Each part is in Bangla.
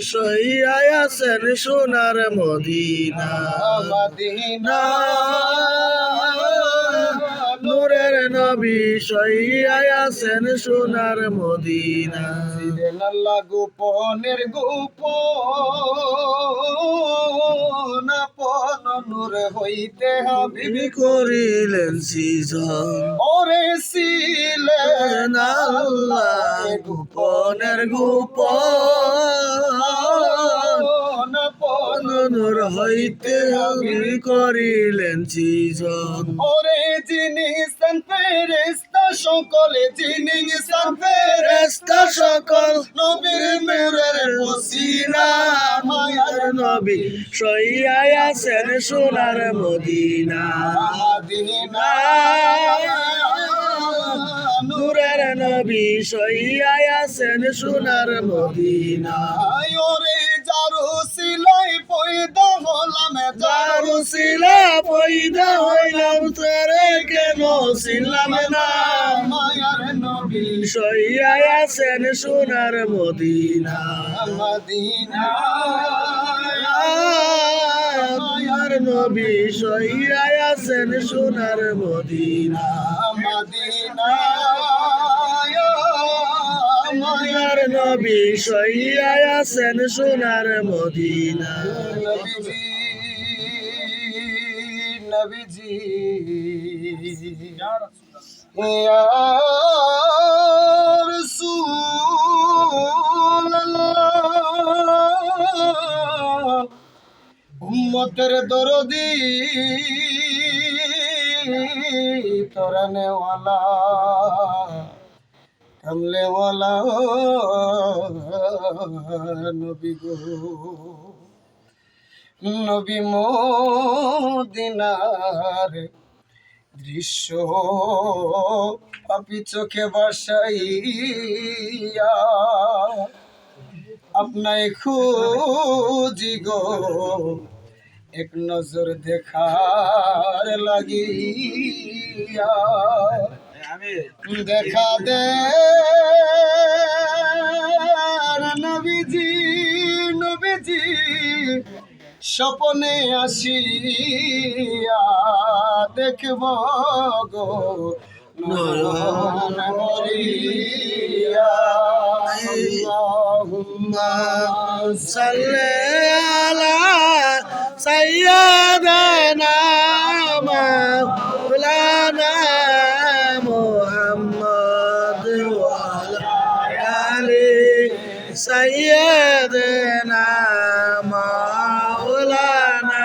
সইয়াই আছেন সোনার মদিনা। মদিনা। নূরের নবী সইয়াই আছেন সোনার মদিনা। আল্লাহ গোপনের গোপ আপন নূর হইতে হাবিবি বিবি করিলেন সিজন। ওরে ছিলেন আল্লাহ গোপনের গোপন। আপন নূর হইতে বিবি করিলেন সিজন। ওরে যিনি সান ফেরেস্তা সকলে যিনি সান ফেরেস্তা সকল নবীর মদিনা মসিনা মায়ার নবী সইয়াই আছেন সোনার মদিনা। মদিনা। নূরের নবী সইয়াই আছেন সোনার মদিনা। ওরে জারু সিলাই পয়দা হলাম দারু শিলা পয়দা হইলাম তারে কেন ছিলাম না? মায়ার নবী সইয়াই আছেন সোনার মদিনা। মদিনা। মায়ার নবী সইয়াই আছেন সোনার মদিনা। মদিনা মায়ার নবী সইয়াই আছেন সোনার মদিনা। নবীজি উম্মতের দরদি তরানেওয়ালা কামলেওয়ালা নবী গো। নবী মদিনার দৃশ্য পাপি চোখে বাসাইয়া আপনায় খুঁজি গো। এক নজর দেখার লাগিয়া দেখা দে নবীজি নবীজি স্বপনে আসিয়া দেখব গো নয়ন ভরিয়া সাইয়্যিদানা মাওলানা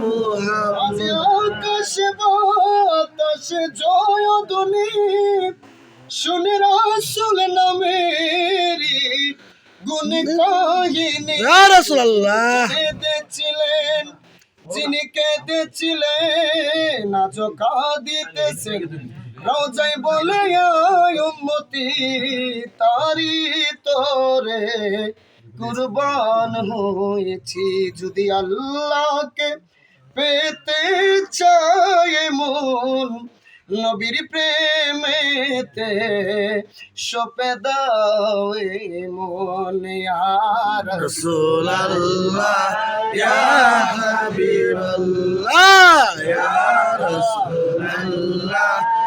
মুহাম্মদ আকাশ বাতাস জয় ধ্বনি শুনে রাসুল নামেরি গুণ কাহিনী। রাসূলুল্লাহ। কেঁদেছিলেন যিনি কেঁদেছিলেন আজ কাঁদিতেছেন। রাজাই বলে উম্মতি তারি তোরে কুরবান হয়েছি। যদি আল্লাহকে পেতে চায় মন নবীর প্রেমেতে সপে দাও মনে আর রসুল আল্লাহ ইয়া রসুল আল্লাহ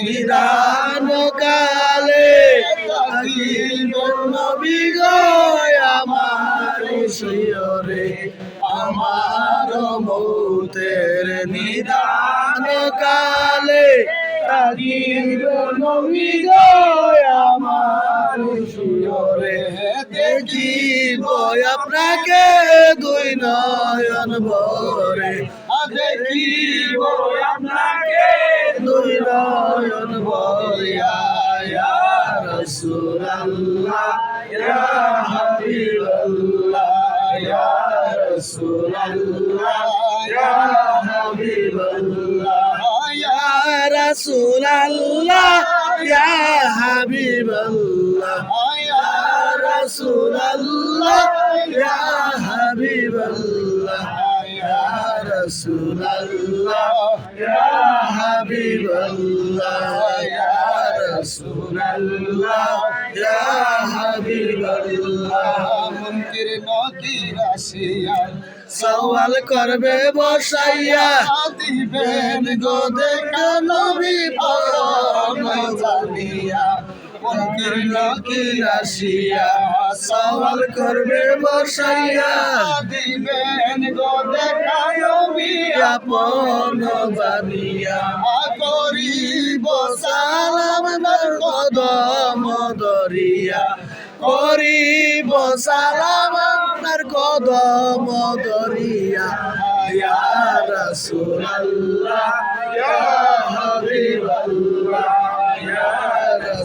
নিদান কালে নবী আমার মৌতের নিদান কালে শিয়রে। দেখিব আপনাকে দুই নয়ন ভরে দেখিব আপনাকে। দুই নয়ন রাসূলুল্লাহ ইয়া হাবিবাল্লাহ ইয়া রাসূলুল্লাহ ইয়া হাবিবাল্লাহ। রাসূলুল্লাহ ইয়া হাবিবাল্লাহ ইয়া রাসূলুল্লাহ ইয়া হাবিবাল্লাহ মুনকির নকির আসিয়া সওয়াল করবে বসাইয়া দিবেন গো দেখা নবী পরম জানিয়া মুনকির নকির আসিয়া সওয়াল করবে বসাইয়া। দিবেন গো দেখা নবী আপন বানিয়া করিব সালাম আমার কদম দরিয়া করিব সালাম আপনার কদম দরিয়া ইয়া রাসূলুল্লাহ ইয়া হাবিবাল্লাহ।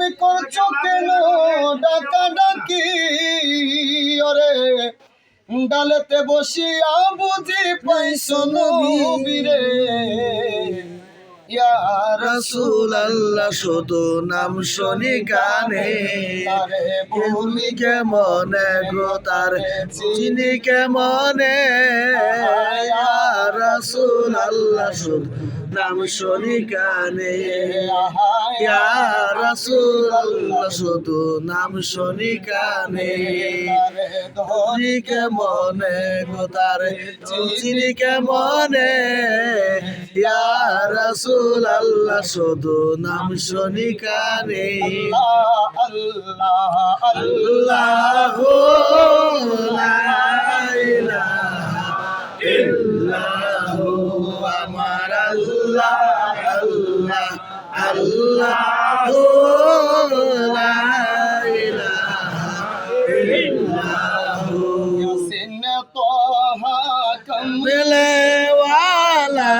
তুমি করছ কেন ডাকা ডাকি? ওরে ডালেতে বসিয়া বুঝি পাইছো নবীরে। রসুল শুধু নাম শুনি কেমনে গো তার চিনি কেমনে? রসুল আল্লাহ শুধু নাম শুনি কানে শুধু নাম শুনি কানে ধরি কেমনে গো তার? চিনি কেমনে? ইয়া রসুল আল্লাহ শুধু নাম শুনি কানে আল্লাহ আল্লাহ আল্লাহ আল্লাহ আল্লাহু লা ইলাহা ইল্লাহু ইয়াসিন তোহা কম মিলে वाला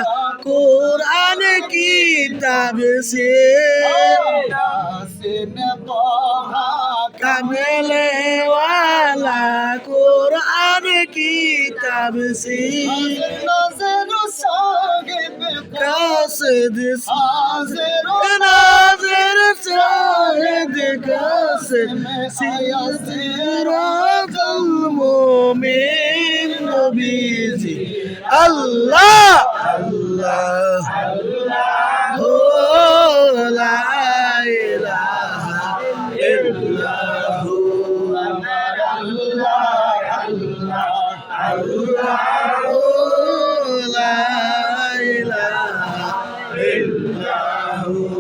ساگے پہ پیاس دس حاضر ناظر شاہد کاس سیا تیرا قلبوں میں نبی جی اللہ اللہ اللہ falou.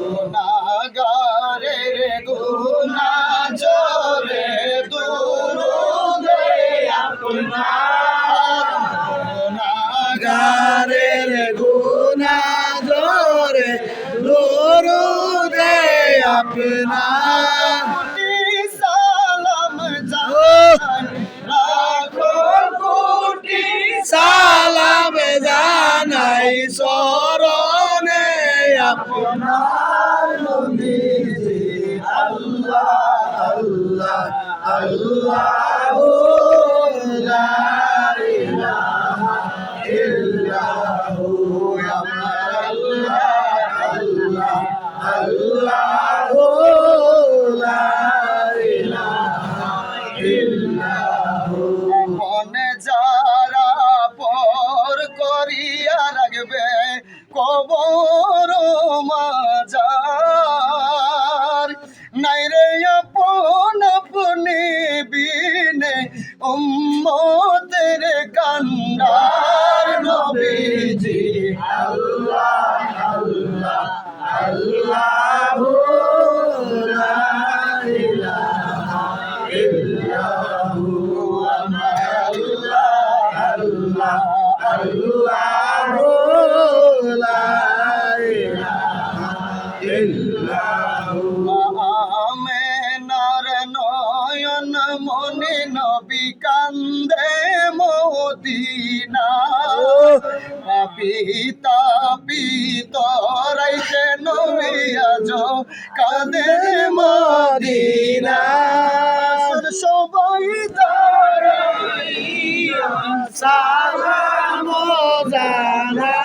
ইলাহা ইল্লাহু aleluia. না। পিতা পিতরাইতে নবিয়াজ কাঁদে মদিনা। সবাই তারা সারা মজানা